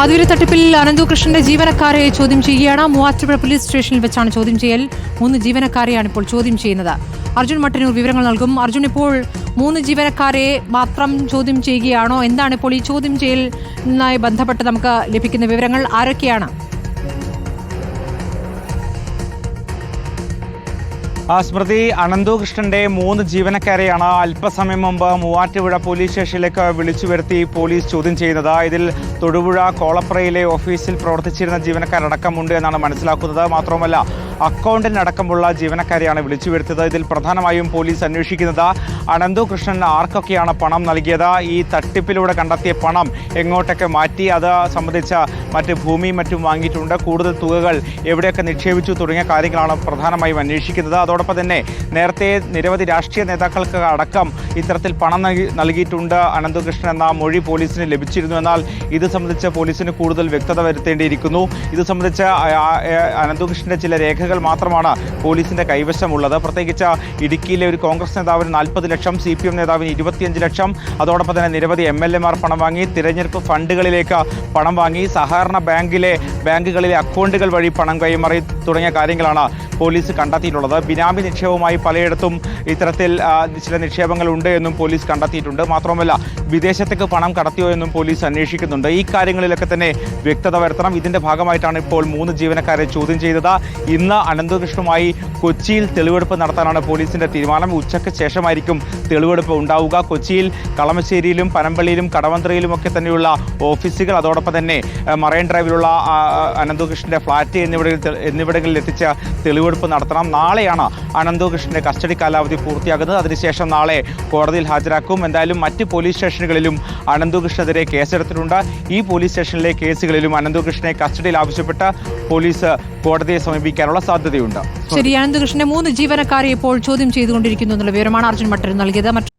പാതൂരി തട്ടിപ്പിൽ അനന്തു കൃഷ്ണന്റെ ജീവനക്കാരെ ചോദ്യം ചെയ്യുകയാണ്. മൂവാറ്റുപുഴ പോലീസ് സ്റ്റേഷനിൽ വെച്ചാണ് ചോദ്യം ചെയ്യൽ. മൂന്ന് ജീവനക്കാരെയാണ് ഇപ്പോൾ ചോദ്യം ചെയ്യുന്നത്. അർജുൻ മട്ടന്നൂർ വിവരങ്ങൾ നൽകും. അർജുൻ ഇപ്പോൾ മൂന്ന് ജീവനക്കാരെ മാത്രം ചോദ്യം ചെയ്യുകയാണോ? എന്താണ് ഇപ്പോൾ ഈ ചോദ്യം ചെയ്യലിനായി ബന്ധപ്പെട്ട് നമുക്ക് ലഭിക്കുന്ന വിവരങ്ങൾ? ആരൊക്കെയാണ് സ്മൃതി അനന്തകൃഷ്ണന്റെ മൂന്ന് ജീവനക്കാരെയാണ് അല്പസമയം മുമ്പ് മൂവാറ്റുപുഴ പോലീസ് സ്റ്റേഷനിലേക്ക് വിളിച്ചു വരുത്തി പോലീസ് ചോദ്യം ചെയ്യുന്നത്. ഇതിൽ തൊടുപുഴ കോളപ്രയിലെ ഓഫീസിൽ പ്രവർത്തിച്ചിരുന്ന ജീവനക്കാരടക്കമുണ്ട് എന്നാണ് മനസ്സിലാക്കുന്നത്. മാത്രമല്ല അക്കൗണ്ടന്റ് അടക്കമുള്ള ജീവനക്കാരെയാണ് വിളിച്ചു വരുത്തിയത് ഇതിൽ പ്രധാനമായും പോലീസ് അന്വേഷിക്കുന്നത് അനന്തു കൃഷ്ണൻ ആർക്കൊക്കെയാണ് പണം നൽകിയത്? ഈ തട്ടിപ്പിലൂടെ കണ്ടെത്തിയ പണം എങ്ങോട്ടൊക്കെ മാറ്റി? അത് സംബന്ധിച്ച മറ്റ് ഭൂമിയും മറ്റും വാങ്ങിയിട്ടുണ്ട്. കൂടുതൽ തുകകൾ എവിടെയൊക്കെ നിക്ഷേപിച്ചു തുടങ്ങിയ കാര്യങ്ങളാണ് പ്രധാനമായും അന്വേഷിക്കുന്നത്. അതോടൊപ്പം തന്നെ നേരത്തെ നിരവധി രാഷ്ട്രീയ നേതാക്കൾക്ക് അടക്കം ഇത്തരത്തിൽ പണം നൽകിയിട്ടുണ്ട്. അനന്തു കൃഷ്ണൻ എന്ന മൊഴി പോലീസിന് ലഭിച്ചിരുന്നു. എന്നാൽ ഇത് സംബന്ധിച്ച് പോലീസിന് കൂടുതൽ വ്യക്തത വരുത്തേണ്ടിയിരിക്കുന്നു. ഇത് സംബന്ധിച്ച് അനന്തു കൃഷ്ണന്റെ അനന്തകൃഷ്ണന്റെ ചില രേഖകൾ മാത്രമാണ് പോലീസിന്റെ കൈവശമുള്ളത്. പ്രത്യേകിച്ച് ഇടുക്കിയിലെ ഒരു കോൺഗ്രസ് നേതാവിന് നാൽപ്പത് ലക്ഷം സി പി എം നേതാവിന് ഇരുപത്തിയഞ്ച് ലക്ഷം. അതോടൊപ്പം തന്നെ നിരവധി എം എൽ എമാർ പണം വാങ്ങി തിരഞ്ഞെടുപ്പ് ഫണ്ടുകളിലേക്ക് പണം വാങ്ങി സഹകരണ ബാങ്കിലെ ബാങ്കുകളിലെ അക്കൗണ്ടുകൾ വഴി പണം കൈമാറി തുടങ്ങിയ കാര്യങ്ങളാണ് പോലീസ് കണ്ടെത്തിയിട്ടുള്ളത്. ബിനാമി നിക്ഷേപവുമായി പലയിടത്തും ഇത്തരത്തിൽ ചില നിക്ഷേപങ്ങൾ ഉണ്ട് എന്നും പോലീസ് കണ്ടെത്തിയിട്ടുണ്ട്. മാത്രമല്ല വിദേശത്തേക്ക് പണം കടത്തിയോ എന്നും പോലീസ് അന്വേഷിക്കുന്നുണ്ട്. ഈ കാര്യങ്ങളിലൊക്കെ തന്നെ വ്യക്തത വരുത്തണം. ഇതിന്റെ ഭാഗമായിട്ടാണ് ഇപ്പോൾ മൂന്ന് ജീവനക്കാരെ ചോദ്യം ചെയ്തത്. ഇന്ന് അനന്തകൃഷ്ണുമായി കൊച്ചിയിൽ തെളിവെടുപ്പ് നടത്താനാണ് പോലീസിന്റെ തീരുമാനം. ഉച്ചയ്ക്ക് ശേഷമായിരിക്കും തെളിവെടുപ്പ് ഉണ്ടാവുക. കൊച്ചിയിൽ കളമശ്ശേരിയിലും പനമ്പള്ളിയിലും കടവന്ത്രയിലും ഒക്കെ തന്നെയുള്ള ഓഫീസുകൾ. അതോടൊപ്പം തന്നെ മറൈൻ ഡ്രൈവിലുള്ള അനന്തകൃഷ്ണന്റെ ഫ്ളാറ്റ് എന്നിവിടങ്ങളിൽ എന്നിവിടങ്ങളിൽ എത്തിച്ച് തെളിവെടുപ്പ് നടത്തണം. നാളെയാണ് അനന്തകൃഷ്ണന്റെ കസ്റ്റഡി കാലാവധി പൂർത്തിയാകുന്നത്. അതിനുശേഷം നാളെ കോടതിയിൽ ഹാജരാക്കും. എന്തായാലും മറ്റ് പോലീസ് സ്റ്റേഷനുകളിലും അനന്തകൃഷ്ണനെതിരെ കേസെടുത്തിട്ടുണ്ട്. ഈ പോലീസ് സ്റ്റേഷനിലെ കേസുകളിലും അനന്തകൃഷ്ണനെ കസ്റ്റഡിയിൽ ആവശ്യപ്പെട്ട് പോലീസ് കോടതിയെ സമീപിക്കാനുള്ള സാധ്യതയുണ്ട്. ശരി അനന്തകൃഷ്ണന്റെ മൂന്ന് ജീവനക്കാരെ ഇപ്പോൾ ചോദ്യം ചെയ്തുകൊണ്ടിരിക്കുന്നു എന്നുള്ള വിവരമാണ് അർജുൻ മട്ടർ നൽകിയത്.